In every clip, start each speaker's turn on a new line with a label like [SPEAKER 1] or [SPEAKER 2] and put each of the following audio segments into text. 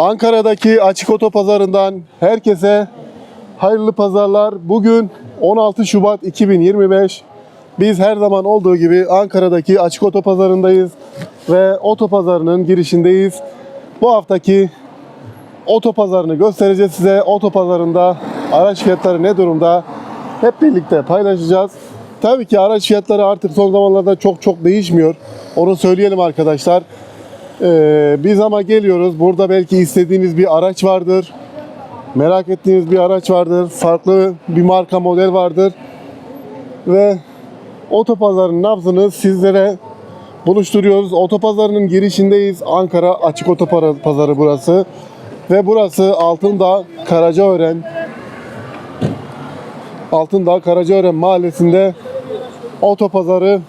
[SPEAKER 1] Ankara'daki açık otopazarından herkese hayırlı pazarlar. Bugün 16 Şubat 2025. Biz her zaman olduğu gibi Ankara'daki açık otopazarındayız ve otopazarının girişindeyiz. Bu haftaki otopazarını göstereceğiz size. Otopazarında araç fiyatları ne durumda? Hep birlikte paylaşacağız. Tabii ki araç fiyatları artık son zamanlarda çok çok değişmiyor. Onu söyleyelim arkadaşlar. Ee, biz ama geliyoruz. Burada belki istediğiniz bir araç vardır. Merak ettiğiniz bir araç vardır. Farklı bir marka model vardır. Ve otopazarın nabzını sizlere buluşturuyoruz. Otopazarının girişindeyiz. Ankara Açık Otopazarı burası. Ve burası Altındağ Karacaören Altındağ Karacaören mahallesinde otopazarı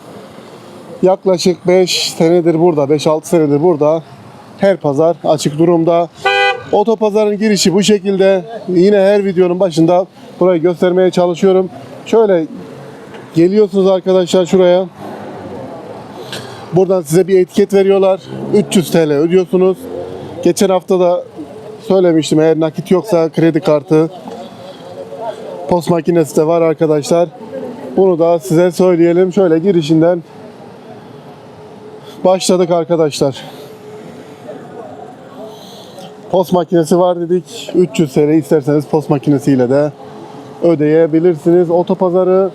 [SPEAKER 1] yaklaşık 5 senedir burada, 5-6 senedir burada. Her pazar açık durumda. Otopazarın girişi bu şekilde. Yine her videonun başında burayı göstermeye çalışıyorum. Şöyle geliyorsunuz arkadaşlar şuraya. Buradan size bir etiket veriyorlar. 300 TL ödüyorsunuz. Geçen hafta da söylemiştim eğer nakit yoksa kredi kartı post makinesi de var arkadaşlar. Bunu da size söyleyelim. Şöyle girişinden başladık arkadaşlar. Post makinesi var dedik. 300 TL isterseniz post makinesiyle de ödeyebilirsiniz. Otopazarı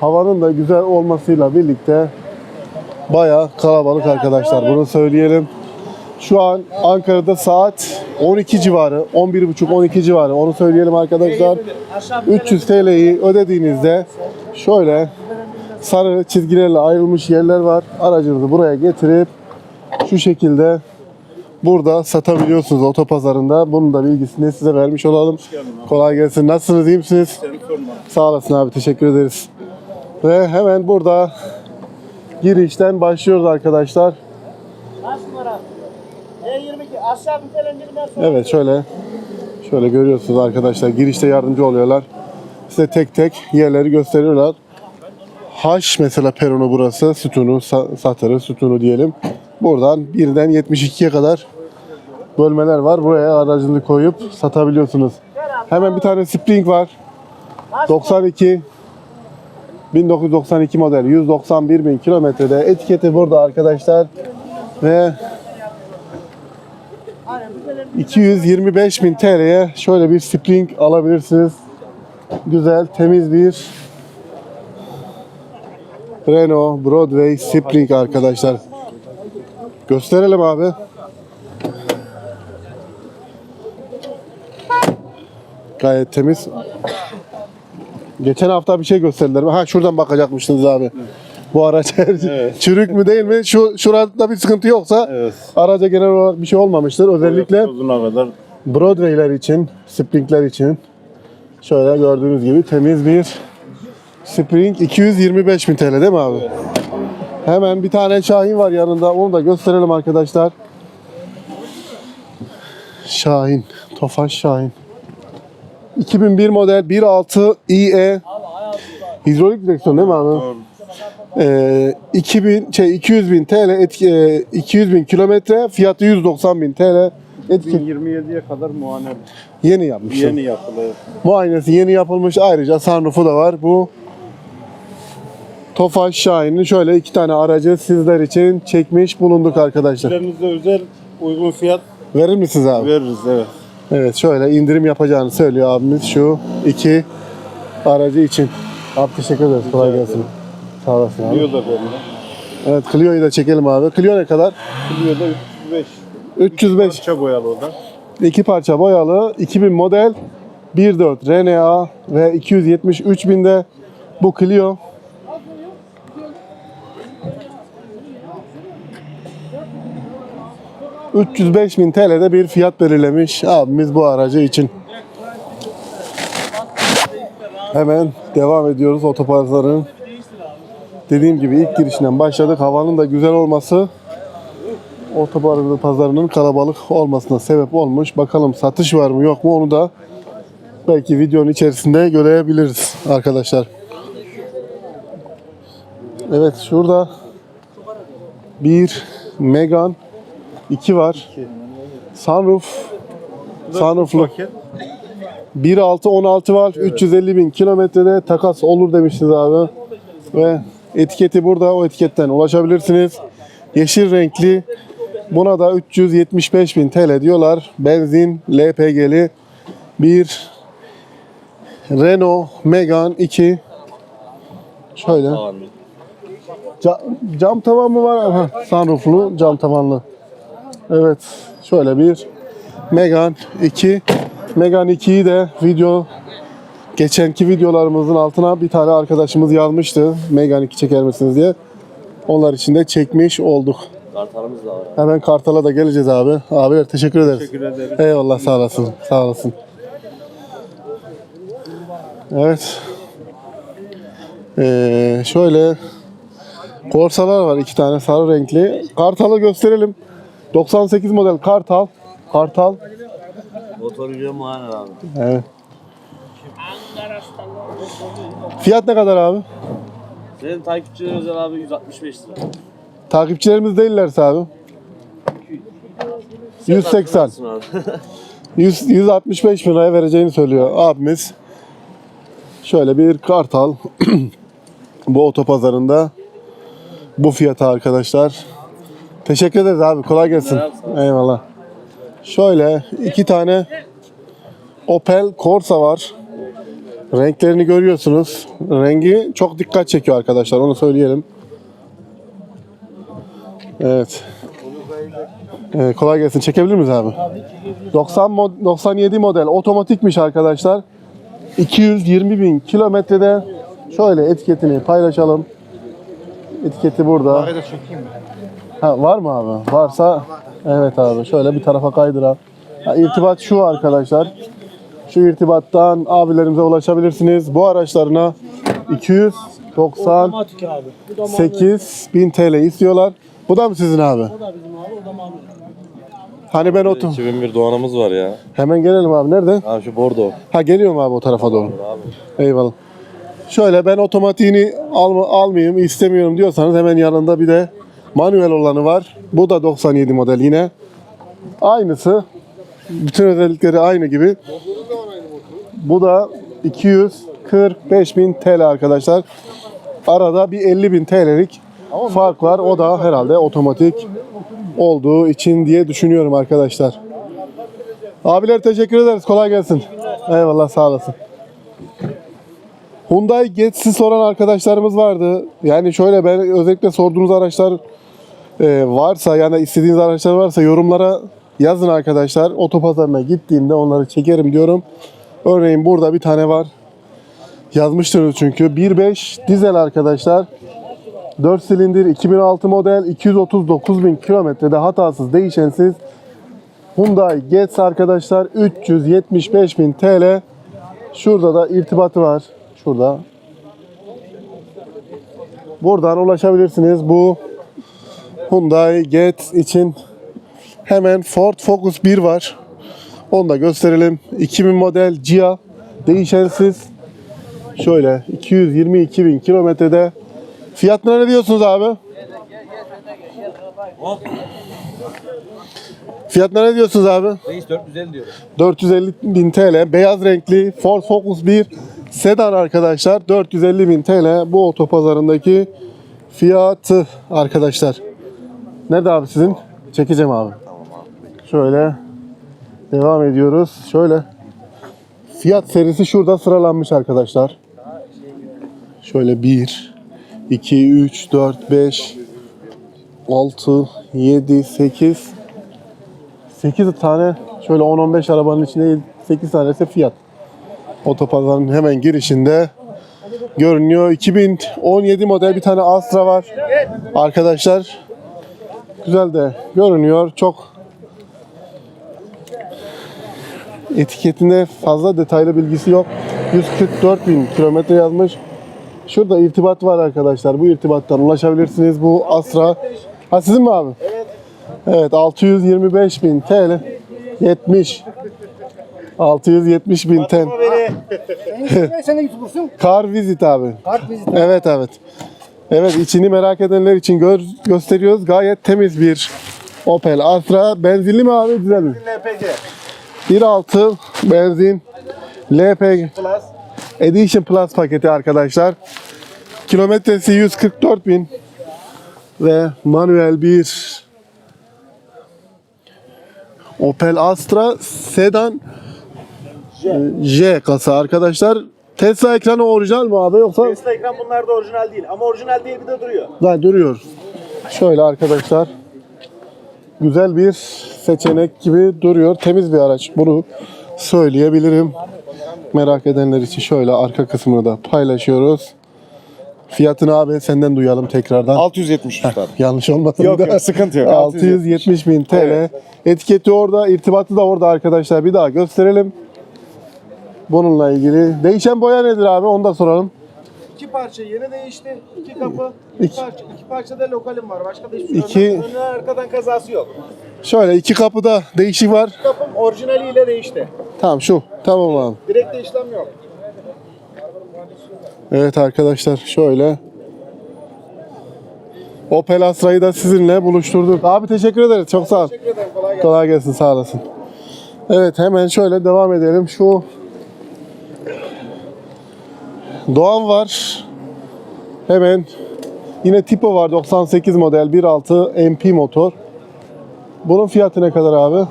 [SPEAKER 1] havanın da güzel olmasıyla birlikte baya kalabalık arkadaşlar. Bunu söyleyelim. Şu an Ankara'da saat 12 civarı, 11.30-12 civarı. Onu söyleyelim arkadaşlar. 300 TL'yi ödediğinizde şöyle sarı çizgilerle ayrılmış yerler var. Aracınızı buraya getirip şu şekilde burada satabiliyorsunuz otopazarında. Bunun da bilgisini size vermiş olalım. Kolay gelsin. Nasılsınız? iyi misiniz? Sağ olasın abi. Teşekkür ederiz. Ve hemen burada girişten başlıyoruz arkadaşlar.
[SPEAKER 2] Kaç numara? E22 aşağı nitelendirme sonra.
[SPEAKER 1] Evet şöyle şöyle görüyorsunuz arkadaşlar girişte yardımcı oluyorlar. Size tek tek yerleri gösteriyorlar. H mesela peronu burası. Sütunu, sa- satırı, sütunu diyelim. Buradan birden 72'ye kadar bölmeler var. Buraya aracını koyup satabiliyorsunuz. Hemen bir tane Spring var. 92 1992 model 191 bin kilometrede etiketi burada arkadaşlar ve 225 bin TL'ye şöyle bir Spring alabilirsiniz. Güzel, temiz bir Renault Broadway Spring arkadaşlar. Gösterelim abi. Gayet temiz. Geçen hafta bir şey gösterdiler. Ha şuradan bakacakmışsınız abi. Bu araç çürük mü değil mi? Şu şurada bir sıkıntı yoksa
[SPEAKER 3] Evet.
[SPEAKER 1] araca genel olarak bir şey olmamıştır. Özellikle
[SPEAKER 3] kadar
[SPEAKER 1] Broadway'ler için, Spring'ler için şöyle gördüğünüz gibi temiz bir Spring 225 bin TL değil mi abi? Hemen bir tane Şahin var yanında. Onu da gösterelim arkadaşlar. Şahin. Tofaş Şahin. 2001 model 1.6 IE hidrolik direksiyon değil mi abi?
[SPEAKER 3] doğru.
[SPEAKER 1] Ee, 2000 şey 200 bin TL etki, e, 200 bin kilometre fiyatı 190 bin TL etki
[SPEAKER 3] 2027'ye kadar muayene
[SPEAKER 1] yeni yapmışlar.
[SPEAKER 3] yeni yapılıyor.
[SPEAKER 1] Muayenesi yeni yapılmış. Ayrıca sunroofu da var. Bu Tofaş Şahin'in şöyle iki tane aracı sizler için çekmiş bulunduk arkadaşlar.
[SPEAKER 3] Üzerinizde özel uygun fiyat
[SPEAKER 1] Verir misiniz abi?
[SPEAKER 3] veririz evet.
[SPEAKER 1] Evet şöyle indirim yapacağını söylüyor abimiz şu iki aracı için. Abi teşekkür ederiz. Kolay gelsin. Sağ olasın abi.
[SPEAKER 3] Clio da belli.
[SPEAKER 1] Evet Clio'yu da çekelim abi. Clio ne kadar?
[SPEAKER 3] Clio da 305.
[SPEAKER 1] 305.
[SPEAKER 3] Parça boyalı o da.
[SPEAKER 1] İki parça boyalı 2000 model 1.4 RNA ve 273 binde bu Clio. ...305 bin TL'de bir fiyat belirlemiş abimiz bu aracı için. Hemen devam ediyoruz otoparkların. Dediğim gibi ilk girişinden başladık. Havanın da güzel olması otopark pazarının kalabalık olmasına sebep olmuş. Bakalım satış var mı yok mu onu da belki videonun içerisinde görebiliriz arkadaşlar. Evet şurada bir Megan 2 var. Sunroof Sunrooflu.
[SPEAKER 3] paket.
[SPEAKER 1] 1.6 16 valve 350 bin kilometrede takas olur demiştiniz abi. Ve etiketi burada o etiketten ulaşabilirsiniz. Yeşil renkli. Buna da 375 bin TL diyorlar. Benzin LPG'li bir Renault Megane 2 şöyle Ca- cam tavan mı var? Aha, sunrooflu cam tavanlı. Evet şöyle bir Megane 2 Megane 2'yi de video geçenki videolarımızın altına bir tane arkadaşımız yazmıştı. Megane 2 çeker misiniz diye. Onlar için de çekmiş olduk.
[SPEAKER 2] Kartalımız da var.
[SPEAKER 1] Hemen Kartal'a da geleceğiz abi. Abiler teşekkür ederiz.
[SPEAKER 3] Teşekkür ederiz.
[SPEAKER 1] Eyvallah sağ olasın. Sağ olasın. Evet. Ee, şöyle Korsalar var iki tane sarı renkli. Kartal'ı gösterelim. 98 model Kartal. Kartal.
[SPEAKER 2] Motorcu muayene abi.
[SPEAKER 1] Evet. Fiyat ne kadar abi?
[SPEAKER 2] Senin takipçilerin özel abi 165 lira.
[SPEAKER 1] Takipçilerimiz değillerse abi. 180.
[SPEAKER 2] Haklısın abi.
[SPEAKER 1] 100, 165 bin liraya vereceğini söylüyor abimiz. Şöyle bir kartal bu otopazarında bu fiyata arkadaşlar. Teşekkür ederiz abi. Kolay gelsin. Eyvallah. Şöyle iki tane Opel Corsa var. Renklerini görüyorsunuz. Rengi çok dikkat çekiyor arkadaşlar. Onu söyleyelim. Evet. Ee, kolay gelsin. Çekebilir miyiz abi? 90 mod- 97 model otomatikmiş arkadaşlar. 220 bin kilometrede şöyle etiketini paylaşalım. Etiketi burada. Ha, var mı abi? Varsa evet abi şöyle bir tarafa kaydıra. Ha, irtibat şu arkadaşlar. Şu irtibattan abilerimize ulaşabilirsiniz. Bu araçlarına 298 bin TL istiyorlar. Bu da mı sizin abi? Hani ben otum.
[SPEAKER 4] 2001 Doğan'ımız var ya.
[SPEAKER 1] Hemen gelelim abi. Nerede?
[SPEAKER 4] Ha şu Bordo.
[SPEAKER 1] Ha geliyorum abi o tarafa doğru.
[SPEAKER 4] Abi.
[SPEAKER 1] Eyvallah. Şöyle ben otomatiğini alma, almayayım istemiyorum diyorsanız hemen yanında bir de manuel olanı var. Bu da 97 model yine. Aynısı. Bütün özellikleri aynı gibi. Bu da 245 bin TL arkadaşlar. Arada bir 50 bin TL'lik fark var. O da herhalde otomatik olduğu için diye düşünüyorum arkadaşlar. Abiler teşekkür ederiz. Kolay gelsin. Eyvallah sağ olasın. Hyundai Getz'i soran arkadaşlarımız vardı. Yani şöyle ben özellikle sorduğunuz araçlar e, varsa yani istediğiniz araçlar varsa yorumlara yazın arkadaşlar. Otopazarına gittiğimde onları çekerim diyorum. Örneğin burada bir tane var. Yazmıştınız çünkü. 1.5 dizel arkadaşlar. 4 silindir 2006 model 239 bin kilometrede hatasız değişensiz Hyundai Getz arkadaşlar 375 bin TL. Şurada da irtibatı var. Şurada. Buradan ulaşabilirsiniz bu Hyundai Getz için. Hemen Ford Focus 1 var. Onu da gösterelim. 2000 model Gia değişensiz. Şöyle 222 bin kilometrede. Fiyatına ne diyorsunuz abi? Fiyatına ne diyorsunuz abi?
[SPEAKER 2] Reis 450 diyorum.
[SPEAKER 1] 450 bin TL beyaz renkli Ford Focus 1 sedan arkadaşlar 450 bin TL bu otopazarındaki fiyatı arkadaşlar. Nerede abi sizin? Çekeceğim abi. Şöyle devam ediyoruz. Şöyle fiyat serisi şurada sıralanmış arkadaşlar. Şöyle 1 2 3 4 5 6 7 8 8 tane şöyle 10-15 arabanın içinde 8 tanesi fiyat. Otopazarın hemen girişinde görünüyor. 2017 model bir tane Astra var. Arkadaşlar güzel de görünüyor. Çok etiketinde fazla detaylı bilgisi yok. 144 bin kilometre yazmış. Şurada irtibat var arkadaşlar. Bu irtibattan ulaşabilirsiniz. Bu Astra. Ha sizin mi abi? Evet 625 bin TL 70 670 bin TL
[SPEAKER 5] Sen de YouTuber'sun.
[SPEAKER 1] Car Visit abi.
[SPEAKER 5] Kart vizit.
[SPEAKER 1] Evet evet. Evet içini merak edenler için gör, gösteriyoruz. Gayet temiz bir Opel Astra. Benzinli mi abi dizel mi?
[SPEAKER 3] LPG.
[SPEAKER 1] 1.6 benzin LPG Edition Plus paketi arkadaşlar. Kilometresi 144 bin ve manuel bir Opel Astra sedan e, J kasa arkadaşlar. Tesla ekranı orijinal mi abi yoksa?
[SPEAKER 4] Tesla ekran bunlar da orijinal değil ama orijinal diye bir de duruyor.
[SPEAKER 1] Daha duruyor. Şöyle arkadaşlar. Güzel bir seçenek gibi duruyor. Temiz bir araç. Bunu söyleyebilirim. Merak edenler için şöyle arka kısmını da paylaşıyoruz. Fiyatını abi senden duyalım tekrardan.
[SPEAKER 3] 670 usta.
[SPEAKER 1] Yanlış olmasın
[SPEAKER 3] Yok,
[SPEAKER 1] da.
[SPEAKER 3] yok, sıkıntı yok.
[SPEAKER 1] 670 bin TL. Etiketi orada, irtibatı da orada arkadaşlar. Bir daha gösterelim. Bununla ilgili. Değişen boya nedir abi? Onu da soralım.
[SPEAKER 4] İki parça yeni değişti. iki kapı.
[SPEAKER 1] İki-
[SPEAKER 4] iki parça. İki parçada lokalim var. Başka da hiçbir şey
[SPEAKER 1] İki-.
[SPEAKER 4] Önden arkadan kazası yok.
[SPEAKER 1] Şöyle iki kapıda değişik var.
[SPEAKER 4] Kapım orijinaliyle değişti.
[SPEAKER 1] Tamam şu. Tamam abi.
[SPEAKER 4] Direkte işlem yok.
[SPEAKER 1] Evet arkadaşlar şöyle. Opel Astra'yı da sizinle buluşturduk. Abi teşekkür ederiz. Çok sağ ol.
[SPEAKER 4] Teşekkür ederim. Kolay gelsin.
[SPEAKER 1] Kolay gelsin sağ olasın. Evet hemen şöyle devam edelim. Şu Doğan var. Hemen yine Tipo var 98 model 1.6 MP motor. Bunun fiyatı ne kadar abi?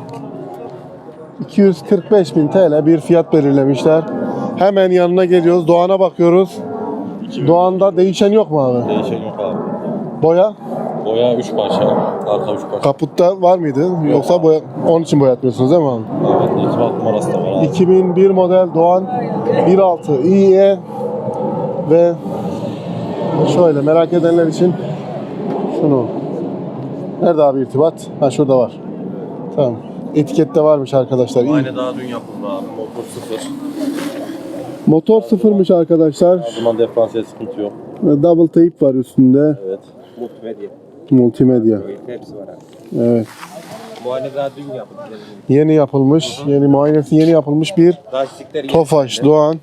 [SPEAKER 1] 245 bin TL bir fiyat belirlemişler. Hemen yanına geliyoruz. Doğan'a bakıyoruz. Doğan'da değişen yok mu abi?
[SPEAKER 6] Değişen yok abi.
[SPEAKER 1] Boya
[SPEAKER 6] Boya 3 parça, arka 3 parça.
[SPEAKER 1] kaputta var mıydı? Yoksa boya onun için boyatmıyorsunuz değil mi abi?
[SPEAKER 6] Evet, irtibat numarası da var abi.
[SPEAKER 1] 2001 model Doğan 1.6 iE ve şöyle merak edenler için şunu nerede abi irtibat? Ha şurada var. Tamam. Etikette varmış arkadaşlar. İyi.
[SPEAKER 6] Aynı daha dün yapıldı abi. Motor sıfır.
[SPEAKER 1] Motor sıfırmış arkadaşlar.
[SPEAKER 6] O zaman diferansiyel sıkıntı yok.
[SPEAKER 1] Double tape var üstünde.
[SPEAKER 6] Evet.
[SPEAKER 4] Multimedya.
[SPEAKER 1] Multimedya.
[SPEAKER 4] Hepsi var abi.
[SPEAKER 1] Evet.
[SPEAKER 4] Bu aynı daha dün yapıldı.
[SPEAKER 1] Yeni yapılmış, yeni muayenesi yeni yapılmış bir
[SPEAKER 4] Lastikler
[SPEAKER 1] Tofaş Doğan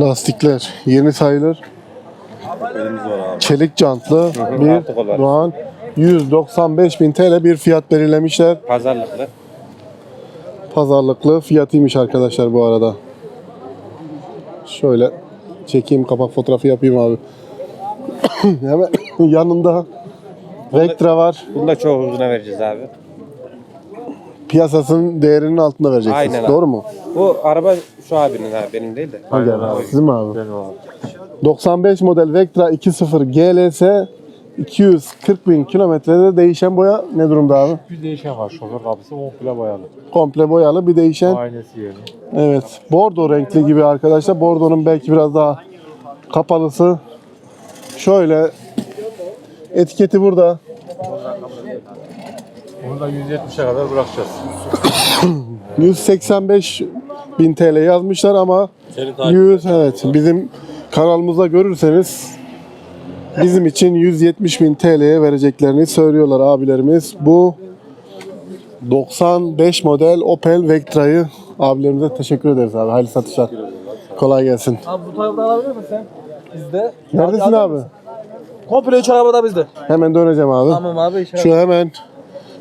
[SPEAKER 1] lastikler yeni sayılır.
[SPEAKER 6] Elimiz var abi.
[SPEAKER 1] çelik jantlı bir
[SPEAKER 6] olarak.
[SPEAKER 1] Doğan 195 bin TL bir fiyat belirlemişler.
[SPEAKER 4] Pazarlıklı.
[SPEAKER 1] Pazarlıklı fiyatıymış arkadaşlar bu arada. Şöyle çekeyim kapak fotoğrafı yapayım abi. Hemen yanında Vectra var.
[SPEAKER 4] Bunu da çok uzuna vereceğiz abi.
[SPEAKER 1] Piyasasının değerinin altında vereceksiniz.
[SPEAKER 4] Aynen abi.
[SPEAKER 1] Doğru mu?
[SPEAKER 4] Bu araba şu abinin abi benim değil de.
[SPEAKER 1] Hangi abi? Sizin mi abi? 95 model Vectra 2.0 GLS 240 bin kilometrede değişen boya ne durumda abi?
[SPEAKER 7] Bir değişen var. Şoför kapısı komple boyalı.
[SPEAKER 1] Komple boyalı bir değişen.
[SPEAKER 7] Aynesi yeni.
[SPEAKER 1] Evet. Bordo renkli gibi arkadaşlar. Bordo'nun belki biraz daha kapalısı. Şöyle etiketi burada.
[SPEAKER 7] Onu da 170'e kadar bırakacağız.
[SPEAKER 1] 185 bin TL yazmışlar ama
[SPEAKER 6] Senin takip
[SPEAKER 1] 100 evet bizim kanalımızda görürseniz bizim için 170 bin TL'ye vereceklerini söylüyorlar abilerimiz. Bu 95 model Opel Vectra'yı abilerimize teşekkür ederiz abi. Hayırlı satışlar. Kolay gelsin.
[SPEAKER 2] Abi bu tarafta alabilir misin? Bizde.
[SPEAKER 1] Neredesin abi?
[SPEAKER 2] Komple üç araba da bizde.
[SPEAKER 1] Hemen döneceğim abi.
[SPEAKER 2] Tamam abi.
[SPEAKER 1] Şu hemen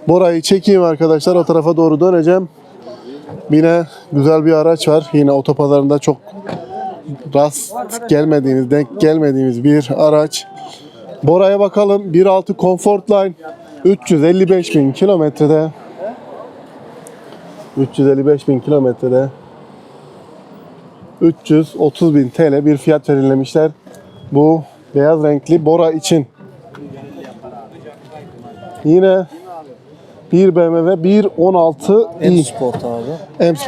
[SPEAKER 1] Bora'yı çekeyim arkadaşlar. O tarafa doğru döneceğim. Yine güzel bir araç var. Yine otopazarında çok rast gelmediğiniz, denk gelmediğimiz bir araç. Bora'ya bakalım. 1.6 Comfortline 355 bin kilometrede 355 bin kilometrede 330 bin TL bir fiyat belirlemişler. Bu beyaz renkli Bora için. Yine bir BMW 1.16 i
[SPEAKER 2] Sport abi.
[SPEAKER 1] M Sport.